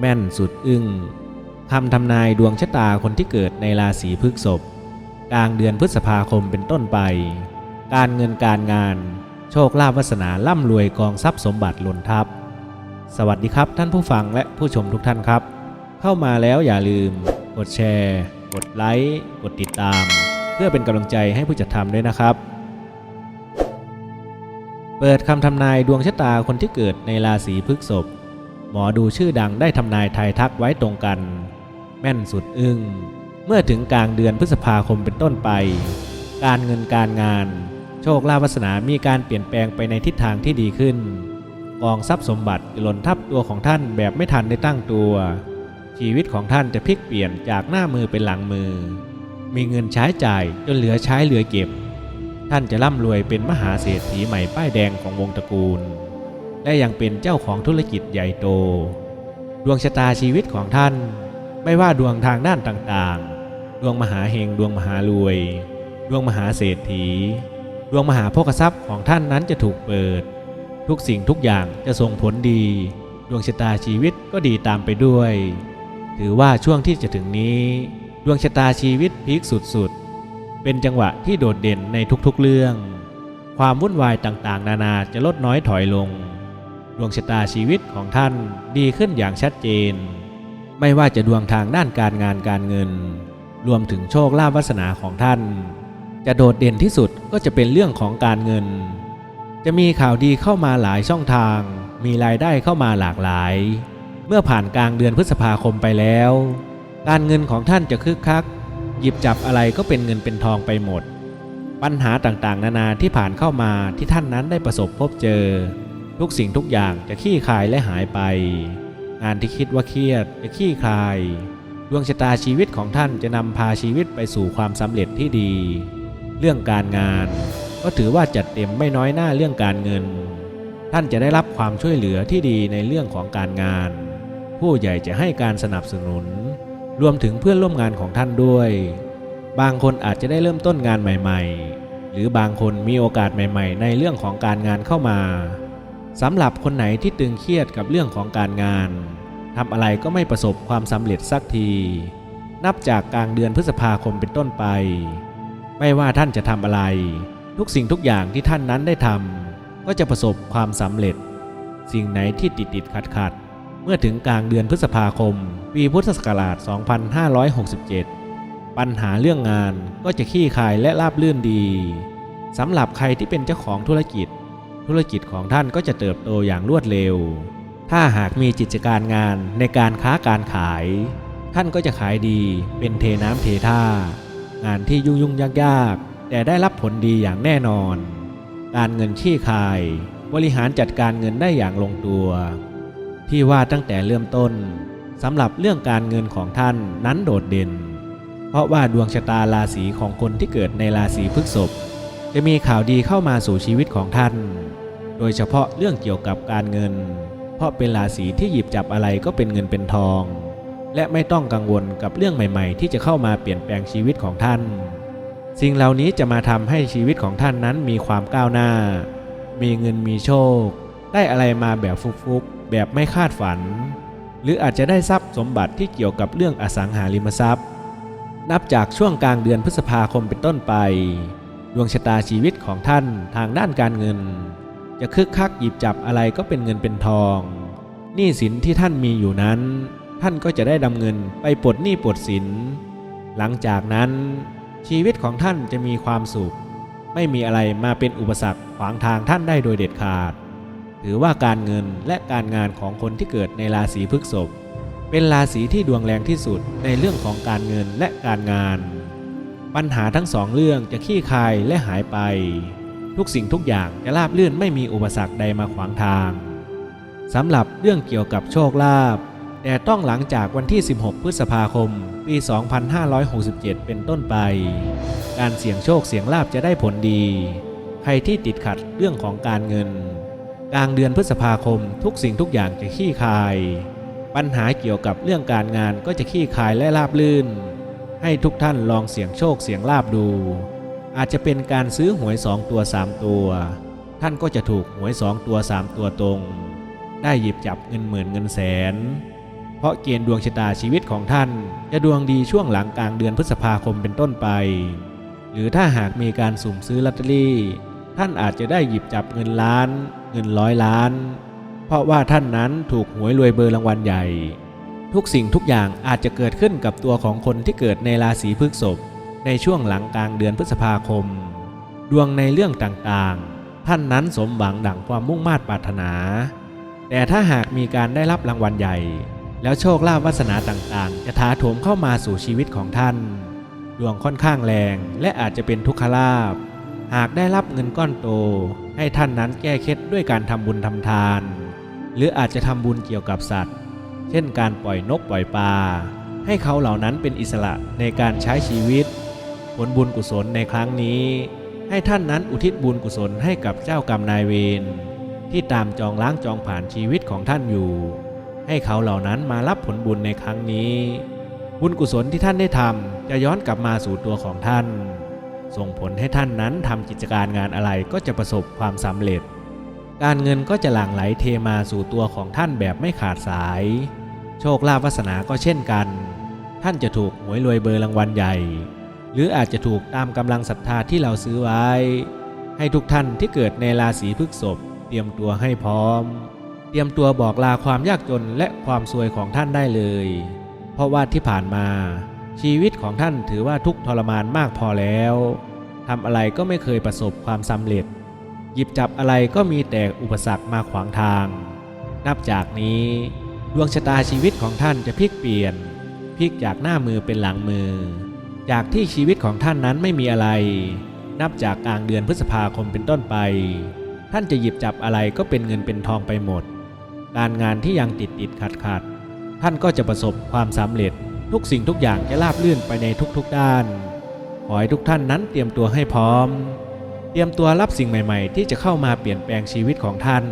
แม่นสุดอึ้งคำทำนายดวงชะตาคนที่เกิดในราศีพฤษภกลางเดือนพฤษภาคมเป็นต้นไป การเงินการงาน โชคลาภวาสนาร่ำรวยกองทรัพย์สมบัติล่นทับ สวัสดีครับท่านผู้ฟังและผู้ชมทุกท่านครับ เข้ามาแล้วอย่าลืม กดแชร์ กดไลค์กดติดตาม เพื่อเป็นกำลังใจให้ผู้จัดทำด้วยนะครับ เปิดคำทำนายดวงชะตาคนที่เกิดในราศีพฤษภ หมอดูชื่อดังได้ทำนายทายทักไว้ตรงกัน แม่นสุดอึ้งเมื่อถึงกลางเดือนพฤษภาคมเป็นต้นไป การเงินการงาน โชคลาภวาสนามีการเปลี่ยนแปลงไปในทิศทางที่ดีขึ้น กองทรัพย์สมบัติจะหล่นทับตัวของท่านแบบไม่ทันได้ตั้งตัว ชีวิตของท่านจะพลิกเปลี่ยนจากหน้ามือเป็นหลังมือ มีเงินใช้จ่ายจนเหลือใช้เหลือเก็บ ท่านจะร่ำรวยเป็นมหาเศรษฐีใหม่ป้ายแดงของวงตระกูล และยังเป็นเจ้าของธุรกิจใหญ่โต ดวงชะตาชีวิตของท่าน ไม่ว่าดวงทางด้านต่างๆ ดวงมหาเฮงดวงมหารวย ดวงมหาเศรษฐี ดวงมหาโภคทรัพย์ของท่านนั้นจะถูกเปิด ทุกสิ่งทุกอย่างจะส่งผลดี ดวงชะตาชีวิตก็ดีตามไปด้วย ถือว่าช่วงที่จะถึงนี้ ดวงชะตาชีวิตพีคสุดๆ เป็นจังหวะที่โดดเด่นในทุกๆเรื่อง ความวุ่นวายต่างๆ นานาจะลดน้อยถอยลง ดวงชะตาชีวิตของท่านดีขึ้นอย่างชัดเจน ไม่ว่าจะดวงทางด้านการงานการเงิน รวมถึงโชคลาภวาสนาของท่าน จะโดดเด่นที่สุดก็จะเป็นเรื่องของการเงิน จะมีข่าวดีเข้ามาหลายช่องทาง มีรายได้เข้ามาหลากหลาย เมื่อผ่านกลางเดือนพฤษภาคมไปแล้ว การเงินของท่านจะคึกคัก หยิบจับอะไรก็เป็นเงินเป็นทองไปหมด ปัญหาต่างๆ นานาที่ผ่านเข้ามาที่ท่านนั้นได้ประสบพบเจอ ทุกสิ่งทุกอย่างจะขี้คายและหายไป งานที่คิดว่าเครียดจะขี้คลาย ดวงชะตาชีวิตของท่านจะนำพาชีวิตไปสู่ความสำเร็จที่ดี เรื่องการงาน ก็ถือว่าจัดเต็มไม่น้อยหน้าเรื่องการเงิน ท่านจะได้รับความช่วยเหลือที่ดีในเรื่องของการงาน ผู้ใหญ่จะให้การสนับสนุน รวมถึงเพื่อนร่วมงานของท่านด้วย บางคนอาจจะได้เริ่มต้นงานใหม่ ๆ หรือบางคนมีโอกาสใหม่ ๆ ในเรื่องของการงานเข้ามา สำหรับคนไหนที่ตึงเครียดกับเรื่องของการงานทำอะไรก็ไม่ประสบความสำเร็จสักที นับจากกลางเดือนพฤษภาคมเป็นต้นไป ไม่ว่าท่านจะทำอะไร ทุกสิ่งทุกอย่างที่ท่านนั้นได้ทำก็จะประสบความสำเร็จ สิ่งไหนที่ติดติดขัดขัดเมื่อถึงกลางเดือนพฤษภาคม ปีพุทธศักราช 2567 ปัญหาเรื่องงานก็จะขี้คายและราบรื่นดีสำหรับใครที่เป็นเจ้าของธุรกิจ ธุรกิจของท่านก็จะเติบโตอย่างรวดเร็ว ถ้าหากมีกิจการงานในการค้าการขาย ท่านก็จะขายดีเป็นเทน้ำเทท่า งานที่ยุ่งยุ่งยากยากแต่ได้รับผลดีอย่างแน่นอน การเงินขี้คาย บริหารจัดการเงินได้อย่างลงตัว ที่ว่าตั้งแต่เริ่มต้นสำหรับเรื่องการเงินของท่านนั้นโดดเด่น เพราะว่าดวงชะตาราศีของคนที่เกิดในราศีพฤษภจะมีข่าวดีเข้ามาสู่ชีวิตของท่าน โดยเฉพาะเรื่องเกี่ยวกับการเงิน เพราะเป็นราศีที่หยิบจับอะไรก็เป็นเงินเป็นทอง และไม่ต้องกังวลกับเรื่องใหม่ ๆ ที่จะเข้ามาเปลี่ยนแปลงชีวิตของท่าน สิ่งเหล่านี้จะมาทำให้ชีวิตของท่านนั้นมีความก้าวหน้า มีเงินมีโชค ได้อะไรมาแบบฟุกๆ แบบไม่คาดฝัน หรืออาจจะได้ทรัพย์สมบัติที่เกี่ยวกับเรื่องอสังหาริมทรัพย์ นับจากช่วงกลางเดือนพฤษภาคมเป็นต้นไป ดวงชะตาชีวิตของท่านทางด้านการเงิน จะคึกคักหยิบจับอะไรก็เป็นเงินเป็นทองหนี้สินที่ท่านมีอยู่นั้น ท่านก็จะได้ดำเงินไปปลดหนี้ปลดสิน หลังจากนั้นชีวิตของท่านจะมีความสุข ไม่มีอะไรมาเป็นอุปสรรคขวางทางท่านได้โดยเด็ดขาด ถือว่าการเงินและการงานของคนที่เกิดในราศีพฤษภเป็นราศีที่ดวงแรงที่สุดในเรื่องของการเงินและการงาน ปัญหาทั้งสองเรื่องจะขี้คายและหายไป ทุกสิ่งทุกอย่างจะราบรื่นไม่มีอุปสรรคใดมาขวางทางสำหรับเรื่องเกี่ยวกับโชคลาภแต่ต้องหลังจากวันที่ 16 พฤษภาคม ปี 2567 เป็นต้นไป การเสี่ยงโชคเสี่ยงลาภจะได้ผลดี ใครที่ติดขัดเรื่องของการเงิน กลางเดือนพฤษภาคมทุกสิ่งทุกอย่างจะขี้คาย ปัญหาเกี่ยวกับเรื่องการงานก็จะขี้คายและราบลื่น ให้ทุกท่านลองเสี่ยงโชคเสี่ยงลาบดู อาจจะเป็นการซื้อหวย2ตัว3ตัว ท่านก็จะถูกหวย2ตัว3ตัวตรง ได้หยิบจับเงินหมื่นเงินแสน เพราะเกณฑ์ดวงชะตาชีวิตของท่านจะดวงดีช่วงหลังกลางเดือนพฤษภาคมเป็นต้นไป หรือถ้าหากมีการสุ่มซื้อลอตเตอรี่ ท่านอาจจะได้หยิบจับเงินล้าน เงินร้อยล้าน เพราะว่าท่านนั้นถูกหวยรวยเบอร์รางวัลใหญ่ ทุกสิ่งทุกอย่างอาจจะเกิดขึ้นกับตัวของคนที่เกิดในราศีพฤษภ ในช่วงหลังกลางเดือนพฤษภาคม ดวงในเรื่องต่างๆ ท่านนั้นสมหวังดั่งความมุ่งมา่ปรารถนา แต่ถ้าหากมีการได้รับรางวัลใหญ่ แล้วโชคลาภวาสนาต่างๆ จะถาโถมเข้ามาสู่ชีวิตของท่าน ดวงค่อนข้างแรงและอาจจะเป็นทุกขลาภหากได้รับเงินก้อนโต ให้ท่านนั้นแก้เคล็ดด้วยการทำบุญทำทาน หรืออาจจะทำบุญเกี่ยวกับสัตว์ เช่นการปล่อยนกปล่อยปลาให้เขาเหล่านั้นเป็นอิสระในการใช้ชีวิต ลบุญกุศลในครั้งนี้ ให้ท่านนั้นอุทิศบุญกุศลให้กับเจ้ากรรมนายเวรที่ตามจองล้างจองผ่านชีวิตของท่านอยู่ ให้เขาเหล่านั้นมารับผลบุญในครั้งนี้ บุญกุศลที่ท่านได้ทำจะย้อนกลับมาสู่ตัวของท่าน ส่งผลให้ท่านนั้นทำกิจการงานอะไรก็จะประสบความสำเร็จ การเงินก็จะหลั่งไหลเทมาสู่ตัวของท่านแบบไม่ขาดสาย โชคลาภวาสนาก็เช่นกัน ท่านจะถูกหวยรวยเบอร์รางวัลใหญ่ หรืออาจจะถูกตามกำลังศรัทธาที่เราซื้อไว้ ให้ทุกท่านที่เกิดในราศีพฤษภเตรียมตัวให้พร้อม เตรียมตัวบอกลาความยากจนและความซวยของท่านได้เลย เพราะว่าที่ผ่านมา ชีวิตของท่านถือว่าทุกทรมานมากพอแล้วทำอะไรก็ไม่เคยประสบความสำเร็จ หยิบจับอะไรก็มีแต่อุปสรรคมาขวางทาง นับจากนี้ดวงชะตาชีวิตของท่านจะพลิกเปลี่ยนพลิกจากหน้ามือเป็นหลังมือ จากที่ชีวิตของท่านนั้นไม่มีอะไร นับจากกลางเดือนพฤษภาคมเป็นต้นไป ท่านจะหยิบจับอะไรก็เป็นเงินเป็นทองไปหมด การงานที่ยังติดติดขัดขัดท่านก็จะประสบความสำเร็จ ทุกสิ่งทุกอย่างจะราบลื่นไปในทุกๆด้าน ขอให้ทุกท่านนั้นเตรียมตัวให้พร้อม เตรียมตัวรับสิ่งใหม่ๆ ที่จะเข้ามาเปลี่ยนแปลงชีวิตของท่าน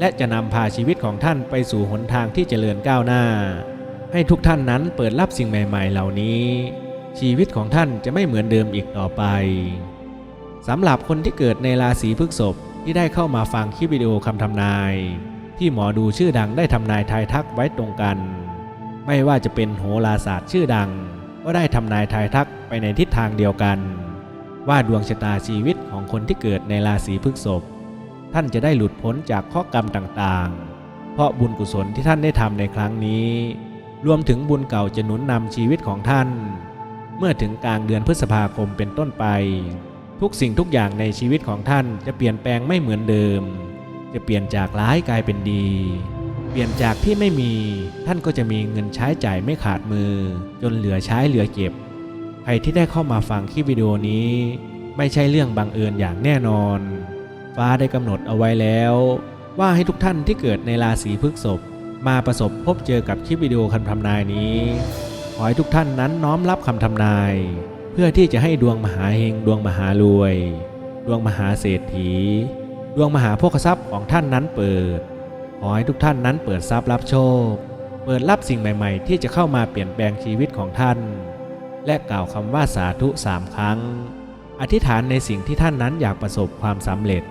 และจะนำพาชีวิตของท่านไปสู่หนทางที่เจริญก้าวหน้า ให้ทุกท่านนั้นเปิดรับสิ่งใหม่ ๆ เหล่านี้ ชีวิตของท่านจะไม่เหมือนเดิมอีกต่อไปสำหรับคนที่เกิดในราศีพฤษภที่ได้เข้ามาฟังคลิปวิดีโอคำทำนาย ที่หมอดูชื่อดังได้ทำนายทายทักไว้ตรงกัน ไม่ว่าจะเป็นโหราศาสตร์ชื่อดัง ก็ได้ทำนายทายทักไปในทิศทางเดียวกัน ว่าดวงชะตาชีวิตของคนที่เกิดในราศีพฤษภท่านจะได้หลุดพ้นจากข้อกรรมต่างๆ เพราะบุญกุศลที่ท่านได้ทำในครั้งนี้ รวมถึงบุญเก่าจะหนุนนำชีวิตของท่าน มื่อถึงกลางเดือนพฤษภาคมเป็นต้นไป ทุกสิ่งทุกอย่างในชีวิตของท่านจะเปลี่ยนแปลงไม่เหมือนเดิม จะเปลี่ยนจากร้ายกลายเป็นดี เปลี่ยนจากที่ไม่มีท่านก็จะมีเงินใช้จ่ายไม่ขาดมือ จนเหลือใช้เหลือเก็บ ใครที่ได้เข้ามาฟังคลิปวิดีโอนี้ ไม่ใช่เรื่องบังเอิญอย่างแน่นอน ฟ้าได้กำหนดเอาไว้แล้ว ว่าให้ทุกท่านที่เกิดในราศีพฤษภมาประสบพบเจอกับคลิปวิดีโอคำทำนายนี้ ขอให้ทุกท่านนั้นน้อมรับคำทำนาย เพื่อที่จะให้ดวงมหาเฮงดวงมหารวย ดวงมหาเศรษฐี ดวงมหาโภคทรัพย์ของท่านนั้นเปิด ขอให้ทุกท่านนั้นเปิดทรัพย์รับโชค เปิดรับสิ่งใหม่ ๆ ที่จะเข้ามาเปลี่ยนแปลงชีวิตของท่าน และกล่าวคำว่าสาธุสามครั้ง อธิษฐานในสิ่งที่ท่านนั้นอยากประสบความสำเร็จ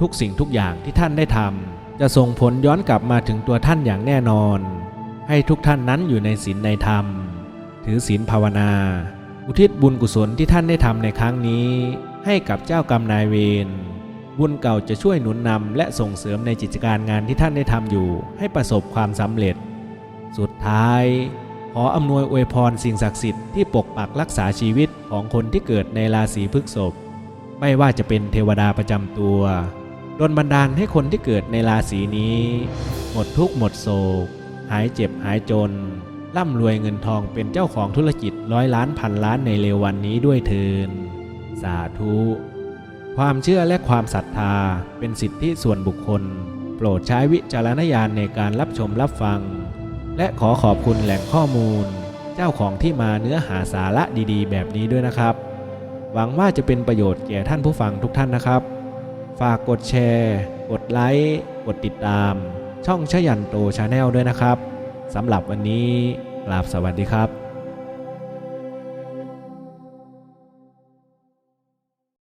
ทุกสิ่งทุกอย่างที่ท่านได้ทำจะส่งผลย้อนกลับมาถึงตัวท่านอย่างแน่นอน ให้ทุกท่านนั้นอยู่ในศีลในธรรม ถือศีลภาวนา อุทิศบุญกุศลที่ท่านได้ทำในครั้งนี้ ให้กับเจ้ากรรมนายเวรบุญเก่าจะช่วยหนุนนำและส่งเสริมในกิจการงานที่ท่านได้ทำอยู่ ให้ประสบความสำเร็จ สุดท้าย ขออำนวยอวยพรสิ่งศักดิ์สิทธิ์ที่ปกปักรักษาชีวิตของคนที่เกิดในราศีพฤษภไม่ว่าจะเป็นเทวดาประจำตัวดลบันดาลให้คนที่เกิดในราศีนี้ หมดทุกข์หมดโศก หายเจ็บหายจน ร่ำรวยเงินทองเป็นเจ้าของธุรกิจร้อยล้านพันล้านในเร็ววันนี้ด้วยเทินสาธุ ความเชื่อและความศรัทธาเป็นสิทธิส่วนบุคคล โปรดใช้วิจารณญาณในการรับชมรับฟัง และขอขอบคุณแหล่งข้อมูล เจ้าของที่มาเนื้อหาสาระดีๆ แบบนี้ด้วยนะครับ หวังว่าจะเป็นประโยชน์แก่ท่านผู้ฟังทุกท่านนะครับ ฝากกดแชร์ กดไลค์ กดติดตาม ช่องชยันโตชาแนลด้วยนะครับสำหรับวันนี้ลาบสวัสดีครับ